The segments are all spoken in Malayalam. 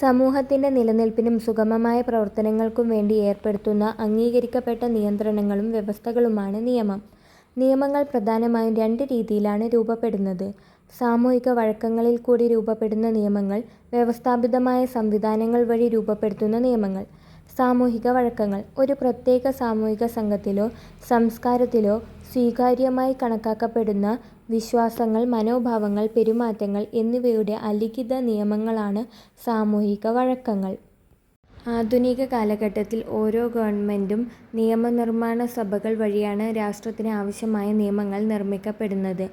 സമൂഹത്തിന്റെ നിലനിൽപ്പിനും സുഗമമായ പ്രവർത്തനങ്ങൾക്കും വേണ്ടി ഏർപ്പെടുത്തുന്ന അംഗീകരിക്കപ്പെട്ട നിയന്ത്രണങ്ങളും വ്യവസ്ഥകളുമാണ് നിയമം. നിയമങ്ങൾ പ്രധാനമായും രണ്ട് രീതിയിലാണ് രൂപപ്പെടുന്നത്. സാമൂഹിക വഴക്കങ്ങളിൽ കൂടി രൂപപ്പെടുന്ന നിയമങ്ങൾ. വ്യവസ്ഥാപിതമായ സംവിധാനങ്ങൾ വഴി രൂപപ്പെടുത്തുന്ന നിയമങ്ങൾ. സാമൂഹിക വഴക്കങ്ങൾ ഒരു പ്രത്യേക സാമൂഹിക സംഘത്തിലോ സംസ്കാരത്തിലോ സ്വീകാര്യമായി കണക്കാക്കപ്പെടുന്ന വിശ്വാസങ്ങൾ, മനോഭാവങ്ങൾ, പെരുമാറ്റങ്ങൾ എന്നിവയുടെ അലിഖിത നിയമങ്ങളാണ് സാമൂഹിക വഴക്കങ്ങൾ. ആധുനിക കാലഘട്ടത്തിൽ ഓരോ ഗവൺമെന്റും നിയമനിർമ്മാണസഭകൾ വഴിയാണ് രാഷ്ട്രത്തിന് ആവശ്യമായ നിയമങ്ങൾ നിർമ്മിക്കപ്പെടുന്നത്.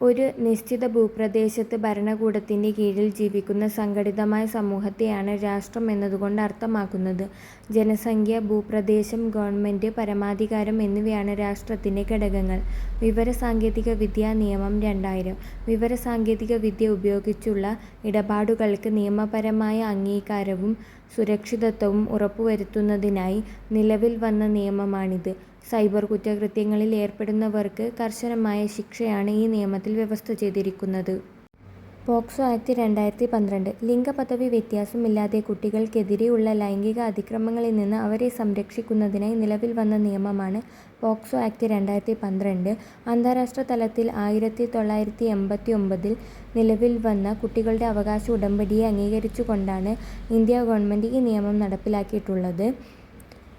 ഒരു നിശ്ചിത ഭൂപ്രദേശത്ത് ഭരണകൂടത്തിന്റെ കീഴിൽ ജീവിക്കുന്ന സംഘടിതമായ സമൂഹത്തെയാണ് രാഷ്ട്രം എന്നതുകൊണ്ട് അർത്ഥമാക്കുന്നത്. ജനസംഖ്യ, ഭൂപ്രദേശം, ഗവൺമെന്റ്, പരമാധികാരം എന്നിവയാണ് രാഷ്ട്രത്തിന്റെ ഘടകങ്ങൾ. വിവരസാങ്കേതികവിദ്യാ നിയമം രണ്ടായിരം വിവരസാങ്കേതികവിദ്യ ഉപയോഗിച്ചുള്ള ഇടപാടുകൾക്ക് നിയമപരമായ അംഗീകാരവും സുരക്ഷിതത്വവും ഉറപ്പുവരുത്തുന്നതിനായി നിലവിൽ വന്ന നിയമമാണിത്. സൈബർ കുറ്റകൃത്യങ്ങളിൽ ഏർപ്പെടുന്നവർക്ക് കർശനമായ ശിക്ഷയാണ് ഈ നിയമത്തിൽ വ്യവസ്ഥ ചെയ്തിരിക്കുന്നത്. പോക്സോ ആക്ട് രണ്ടായിരത്തി പന്ത്രണ്ട് ലിംഗപദവി വ്യത്യാസമില്ലാതെ കുട്ടികൾക്കെതിരെയുള്ള ലൈംഗിക അതിക്രമങ്ങളിൽ നിന്ന് അവരെ സംരക്ഷിക്കുന്നതിനായി നിലവിൽ വന്ന നിയമമാണ് പോക്സോ ആക്ട് രണ്ടായിരത്തി പന്ത്രണ്ട്. അന്താരാഷ്ട്ര തലത്തിൽ ആയിരത്തി തൊള്ളായിരത്തി എൺപത്തിയൊമ്പതിൽ നിലവിൽ വന്ന കുട്ടികളുടെ അവകാശ ഉടമ്പടിയെ അംഗീകരിച്ചുകൊണ്ടാണ് ഇന്ത്യ ഗവൺമെന്റ് ഈ നിയമം നടപ്പിലാക്കിയിട്ടുള്ളത്.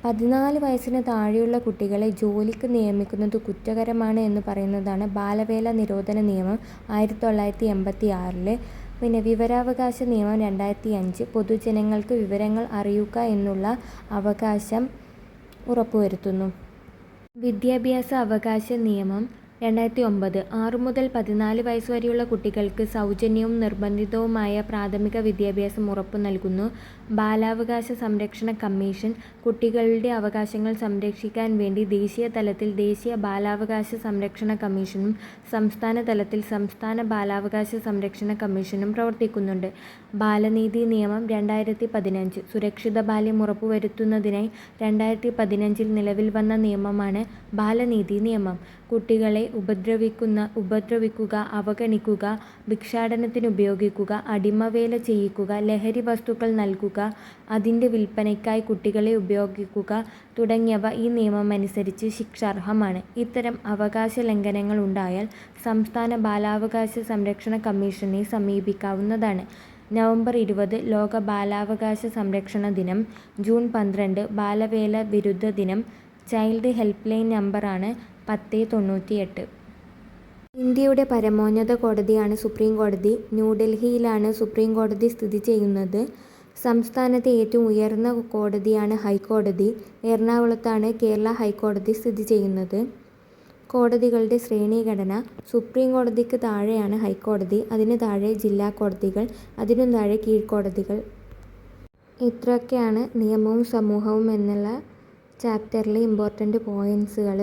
പതിനാല് വയസ്സിന് താഴെയുള്ള കുട്ടികളെ ജോലിക്ക് നിയമിക്കുന്നത് കുറ്റകരമാണ് എന്ന് പറയുന്നതാണ് ബാലവേല നിരോധന നിയമം ആയിരത്തി തൊള്ളായിരത്തി എൺപത്തി ആറിലെ പിന്നെ വിവരാവകാശ നിയമം രണ്ടായിരത്തി അഞ്ച് പൊതുജനങ്ങൾക്ക് വിവരങ്ങൾ അറിയുക എന്നുള്ള അവകാശം ഉറപ്പുവരുത്തുന്നു. വിദ്യാഭ്യാസ അവകാശ നിയമം രണ്ടായിരത്തി ഒമ്പത് ആറു മുതൽ പതിനാല് വയസ്സ് വരെയുള്ള കുട്ടികൾക്ക് സൗജന്യവും നിർബന്ധിതവുമായ പ്രാഥമിക വിദ്യാഭ്യാസം ഉറപ്പു നൽകുന്നു ബാലാവകാശ സംരക്ഷണ കമ്മീഷൻ കുട്ടികളുടെ അവകാശങ്ങൾ സംരക്ഷിക്കാൻ വേണ്ടി ദേശീയ തലത്തിൽ ദേശീയ ബാലാവകാശ സംരക്ഷണ കമ്മീഷനും സംസ്ഥാന തലത്തിൽ സംസ്ഥാന ബാലാവകാശ സംരക്ഷണ കമ്മീഷനും പ്രവർത്തിക്കുന്നുണ്ട്. ബാലനീതി നിയമം രണ്ടായിരത്തി പതിനഞ്ച് സുരക്ഷിത ബാല്യം ഉറപ്പുവരുത്തുന്നതിനായി രണ്ടായിരത്തി പതിനഞ്ചിൽ നിലവിൽ വന്ന നിയമമാണ് ബാലനീതി നിയമം. കുട്ടികളെ ഉപദ്രവിക്കുക, അവഗണിക്കുക, ഭിക്ഷാടനത്തിനുപയോഗിക്കുക, അടിമവേല ചെയ്യിക്കുക, ലഹരി വസ്തുക്കൾ നൽകുക, അതിന്റെ വിൽപ്പനയ്ക്കായി കുട്ടികളെ ഉപയോഗിക്കുക തുടങ്ങിയവ ഈ നിയമം അനുസരിച്ച് ശിക്ഷാർഹമാണ്. ഇത്തരം അവകാശ ലംഘനങ്ങൾ ഉണ്ടായാൽ സംസ്ഥാന ബാലാവകാശ സംരക്ഷണ കമ്മീഷനെ സമീപിക്കാവുന്നതാണ്. നവംബർ ഇരുപത് ലോക ബാലാവകാശ സംരക്ഷണ ദിനം. ജൂൺ പന്ത്രണ്ട് ബാലവേല വിരുദ്ധ ദിനം. ചൈൽഡ് ഹെൽപ്പ് ലൈൻ നമ്പരാണ് പത്തേ തൊണ്ണൂറ്റിയെട്ട്. ഇന്ത്യയുടെ പരമോന്നത കോടതിയാണ് സുപ്രീം കോടതി ന്യൂഡൽഹിയിലാണ് സുപ്രീം കോടതി സ്ഥിതി ചെയ്യുന്നത്. സംസ്ഥാനത്തെ ഏറ്റവും ഉയർന്ന കോടതിയാണ് ഹൈക്കോടതി. എറണാകുളത്താണ് കേരള ഹൈക്കോടതി സ്ഥിതി ചെയ്യുന്നത്. കോടതികളുടെ ശ്രേണീഘടന. സുപ്രീംകോടതിക്ക് താഴെയാണ് ഹൈക്കോടതി. അതിന് താഴെ ജില്ലാ കോടതികൾ. അതിനും താഴെ കീഴ്ക്കോടതികൾ ഇത്രയൊക്കെയാണ് നിയമവും സമൂഹവും എന്നുള്ള ചാപ്റ്ററിലെ ഇമ്പോർട്ടന്റ് പോയിന്റ്സുകൾ.